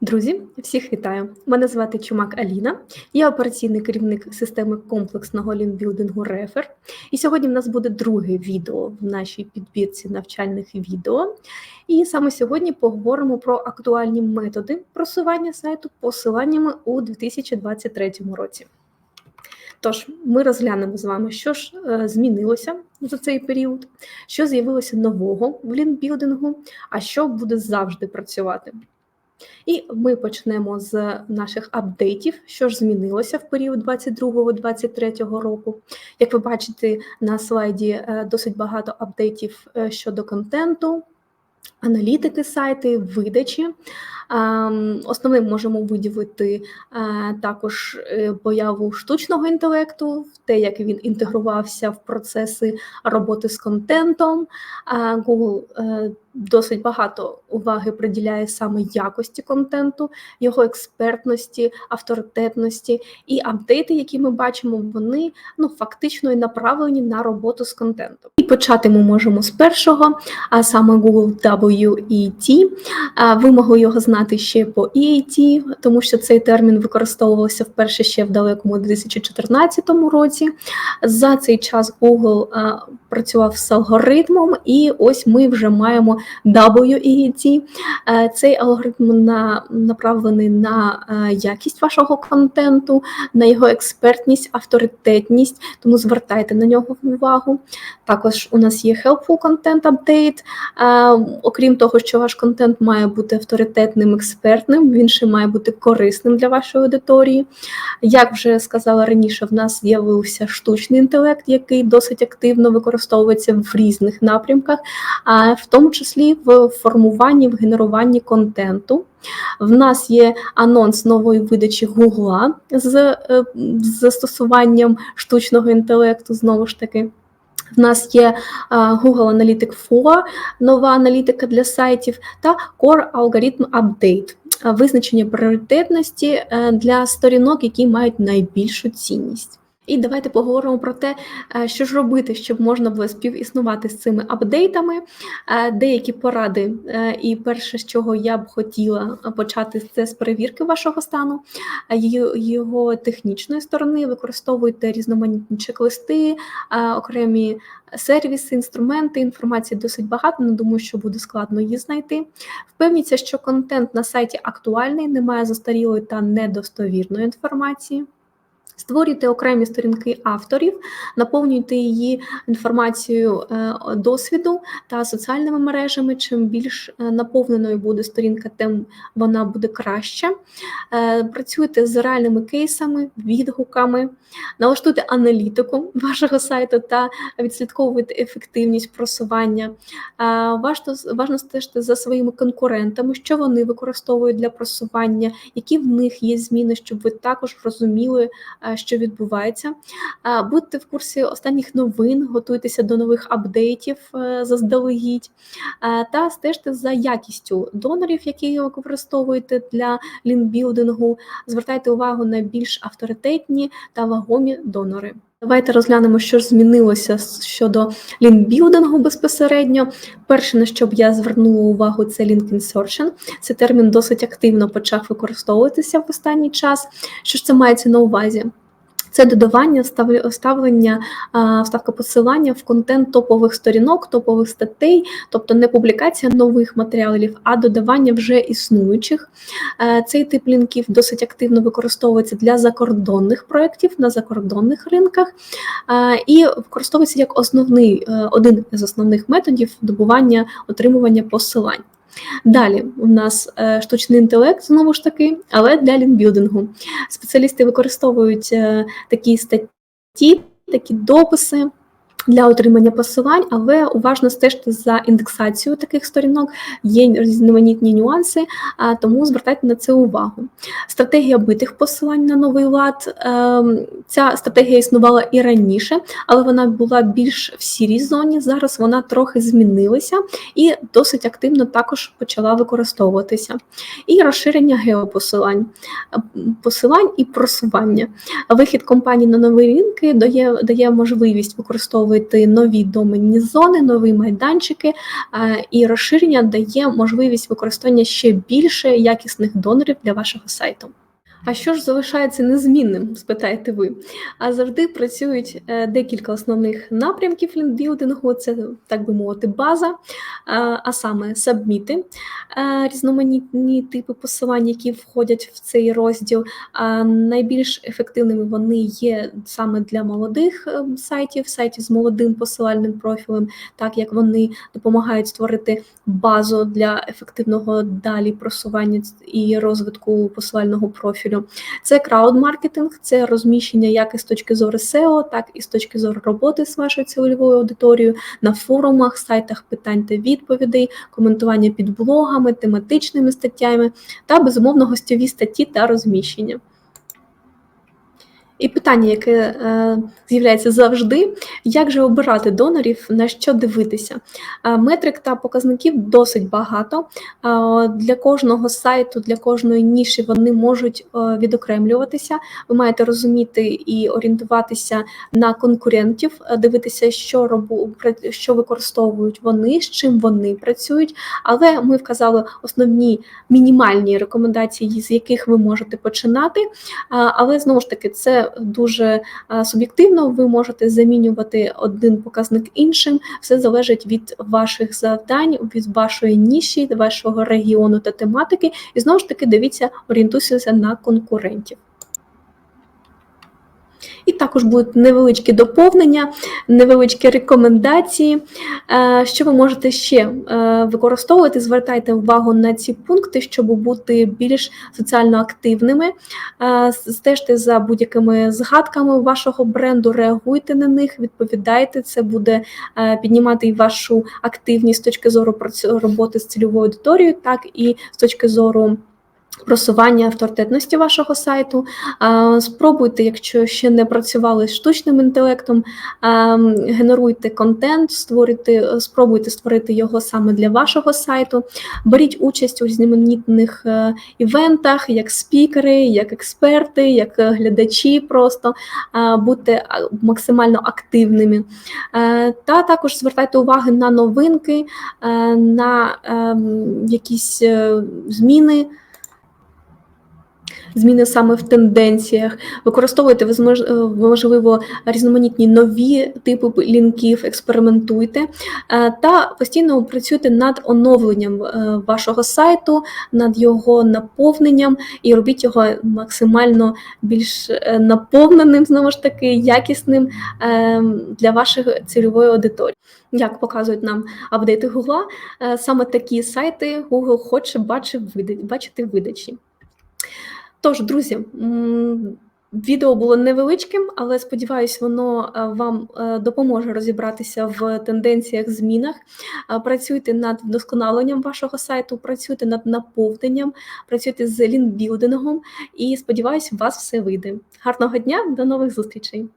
Друзі, всіх вітаю! Мене звати Чумак Аліна, я операційний керівник системи комплексного лінбілдингу Рефер. І сьогодні в нас буде друге відео в нашій підбірці навчальних відео. І саме сьогодні поговоримо про актуальні методи просування сайту посиланнями у 2023 році. Тож, ми розглянемо з вами, що ж е, змінилося за цей період, що з'явилося нового в лінбілдингу, а що буде завжди працювати. І ми почнемо з наших апдейтів, що ж змінилося в період 22-23 року. Як ви бачите на слайді, е, досить багато апдейтів е, щодо контенту, аналітики сайти, видачі. Основним можемо виділити е, також появу штучного інтелекту, те, як він інтегрувався в процеси роботи з контентом. Google досить багато уваги приділяє саме якості контенту, його експертності, авторитетності і апдейти, які ми бачимо, вони ну фактично і направлені на роботу з контентом. І почати ми можемо з першого, а саме Google WET. Ви могли його знати ще по EAT, тому що цей термін використовувався вперше ще в далекому 2014 році. За цей час Google працював з алгоритмом, і ось ми вже маємо WEET. Е, цей алгоритм на, направлений на е, якість вашого контенту, на його експертність, авторитетність, тому звертайте на нього увагу. Також у нас є Helpful Content Update. Е, окрім того, що ваш контент має бути авторитетним, експертним, він ще має бути корисним для вашої аудиторії. Як вже сказала раніше, в нас з'явився штучний інтелект, який досить активно використовується в різних напрямках, в тому числі в формуванні, в генеруванні контенту. В нас є анонс нової видачі Гугла з, е, застосуванням штучного інтелекту, знову ж таки. В нас є Google Analytics 4, нова аналітика для сайтів, та Core Algorithm Update, визначення пріоритетності е, для сторінок, які мають найбільшу цінність. І давайте поговоримо про те, е, що ж робити, щоб можна було співіснувати з цими апдейтами. Е, деякі поради, е, і перше, з чого я б хотіла почати, це з перевірки вашого стану, його технічної сторони. Використовуйте різноманітні чек-листи, окремі сервіси, інструменти. Інформації досить багато, не думаю, що буде складно її знайти. Впевніться, що контент на сайті актуальний, немає застарілої та недостовірної інформації. Створюйте окремі сторінки авторів, наповнюйте її інформацією е, досвіду та соціальними мережами. Чим більш е, наповненою буде сторінка, тим вона буде краща. Е, працюйте з реальними кейсами, відгуками, налаштуйте аналітику вашого сайту та відслідковуйте ефективність просування. Важно стежити за своїми конкурентами, що вони використовують для просування, які в них є зміни, щоб ви також розуміли що відбувається. Будьте в курсі останніх новин, готуйтеся до нових апдейтів е, заздалегідь, та стежте за якістю донорів, які ви використовуєте для лінбілдингу. Звертайте увагу на більш авторитетні та вагомі донори. Давайте розглянемо, що ж змінилося щодо лінкбілдингу безпосередньо. Перше, на що б я звернула увагу, це link insertion. Це термін досить активно почав використовуватися в останній час. Що ж це мається на увазі? Це додавання, вставлення, вставка посилання в контент топових сторінок, топових статей, тобто не публікація нових матеріалів, а додавання вже існуючих. Е, цей тип лінків досить активно використовується для закордонних проєктів на закордонних ринках і використовується як основний е, один з основних методів добування отримування посилань. Далі у нас е, штучний інтелект, знову ж таки, але для лінбілдингу. Спеціалісти використовують е, такі статті, такі дописи для отримання посилань, але уважно стежте за індексацією таких сторінок, є різноманітні нюанси, тому звертайте на це увагу. Стратегія битих посилань на новий лад. Ем, ця стратегія існувала і раніше, але вона була більш в сірій зоні. Зараз вона трохи змінилася і досить активно також почала використовуватися. І розширення геопосилань, посилань і просування. Вихід компанії на нові ринки дає, дає можливість використовувати створювати нові доменні зони, нові майданчики, і розширення дає можливість використання ще більше якісних донорів для вашого сайту. А що ж залишається незмінним, спитаєте ви? А завжди працюють е, декілька основних напрямків лінкбілдингу, це так би мовити, база, а саме сабміти, різноманітні типи посилань, які входять в цей розділ. Найбільш ефективними вони є саме для молодих сайтів, сайтів з молодим посилальним профілем, так як вони допомагають створити базу для ефективного далі просування і розвитку посилального профілю. Це крауд-маркетинг, це розміщення як із точки зору SEO, так і з точки зору роботи з вашою цільовою аудиторією на форумах, сайтах питань та відповідей, коментування під блогами, тематичними статтями та безумовно гостьові статті та розміщення. І питання, яке е, з'являється завжди: як же обирати донорів, на що дивитися? Е, метрик та показників досить багато. Е, для кожного сайту, для кожної ніші вони можуть е, відокремлюватися. Ви маєте розуміти і орієнтуватися на конкурентів, е, дивитися, що робу, що використовують вони, з чим вони працюють. Але ми вказали основні мінімальні рекомендації, з яких ви можете починати. Е, але знову ж таки, це дуже суб'єктивно. Ви можете замінювати один показник іншим. Все залежить від ваших завдань, від вашої ніші, вашого регіону та тематики. І знову ж таки, дивіться, орієнтуйтеся на конкурентів. І також будуть невеличкі доповнення, невеличкі рекомендації. Е, що ви можете ще е, використовувати? Звертайте увагу на ці пункти, щоб бути більш соціально активними. Е, стежте за будь-якими згадками вашого бренду, реагуйте на них, відповідайте. Це буде піднімати і вашу активність з точки зору роботи з цільовою аудиторією, так і з точки зору. Просування авторитетності вашого сайту. Спробуйте, якщо ще не працювали з штучним інтелектом, генеруйте контент, створити, спробуйте створити його саме для вашого сайту. Беріть участь у різноманітних е, івентах, як спікери, як експерти, як глядачі, просто будьте максимально активними. Е, та також звертайте увагу на новинки, е, на ем, якісь зміни зміни саме в тенденціях, використовуйте можливо різноманітні нові типи лінків, експериментуйте е, та постійно працюйте над оновленням е, вашого сайту, над його наповненням і робіть його максимально більш е, наповненим, знову ж таки, якісним для вашої цільової аудиторії. Як показують нам апдейти Google, саме такі сайти Google хоче бачити видачі. Тож, друзі, відео було невеличким, але сподіваюсь, воно е, вам е, допоможе розібратися в тенденціях, змінах. Е, працюйте над вдосконаленням вашого сайту, працюйте над наповненням, працюйте з лінбілдингом і сподіваюсь, у вас все вийде. Гарного дня, до нових зустрічей!